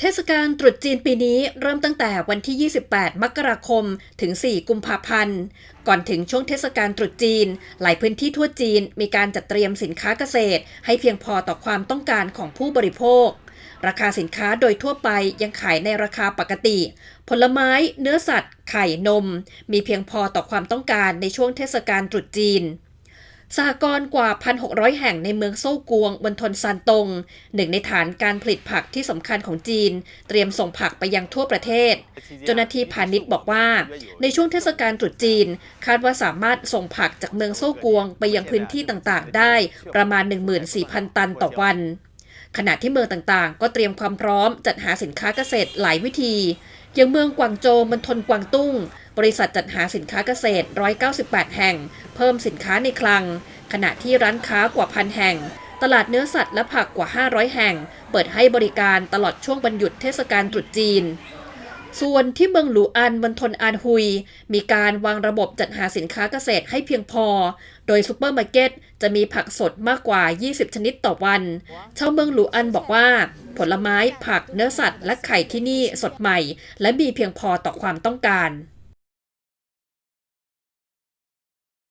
เทศกาลตรุษจีนปีนี้เริ่มตั้งแต่วันที่ 28 มกราคม ถึง 4 กุมภาพันธ์ ก่อนถึงช่วงเทศกาลตรุษจีน หลายพื้นที่ทั่วจีนมีการจัดเตรียมสินค้าเกษตร ให้เพียงพอต่อความต้องการของผู้บริโภค ราคาสินค้าโดยทั่วไปยังขายในราคาปกติ ผลไม้ เนื้อสัตว์ ไข่ นม มีเพียงพอต่อความต้องการในช่วงเทศกาลตรุษจีน สหกรณ์กว่า 1,600 แห่งในเมืองโซ่กวงบนทนซานตง หนึ่งในฐานการผลิตผักที่สำคัญของจีน เตรียมส่งผักไปยังทั่วประเทศ เจ้าหน้าที่พาณิชย์บอกว่า ในช่วงเทศกาลตรุษจีน คาดว่าสามารถส่งผักจากเมืองโซ่กวงไปยังพื้นที่ต่างๆ ได้ประมาณ 14,000 ตันต่อวัน ขณะที่เมืองต่างๆ ก็เตรียมความพร้อมจัดหาสินค้าเกษตรหลายวิธี อย่างเมืองกวางโจวมณฑลกวางตุ้ง บริษัทจัดหาสินค้าเกษตร 198 แห่ง เพิ่มสินค้าในคลัง ขณะที่ร้านค้ากว่าพันแห่ง ตลาดเนื้อสัตว์และผักกว่า 500 แห่ง เปิดให้บริการตลอดช่วงวันหยุดเทศกาลตรุษจีน ส่วนที่เมืองหลูอันมณฑลอานฮุย มีการวางระบบจัดหาสินค้าเกษตรให้เพียงพอ โดยซูเปอร์มาร์เก็ตจะมีผักสดมากกว่า 20 ชนิดต่อวันชาวเมืองหลูอันบอกว่า ผลไม้ ผัก เนื้อสัตว์ และไข่ที่นี่สดใหม่ และมีเพียงพอต่อความต้องการ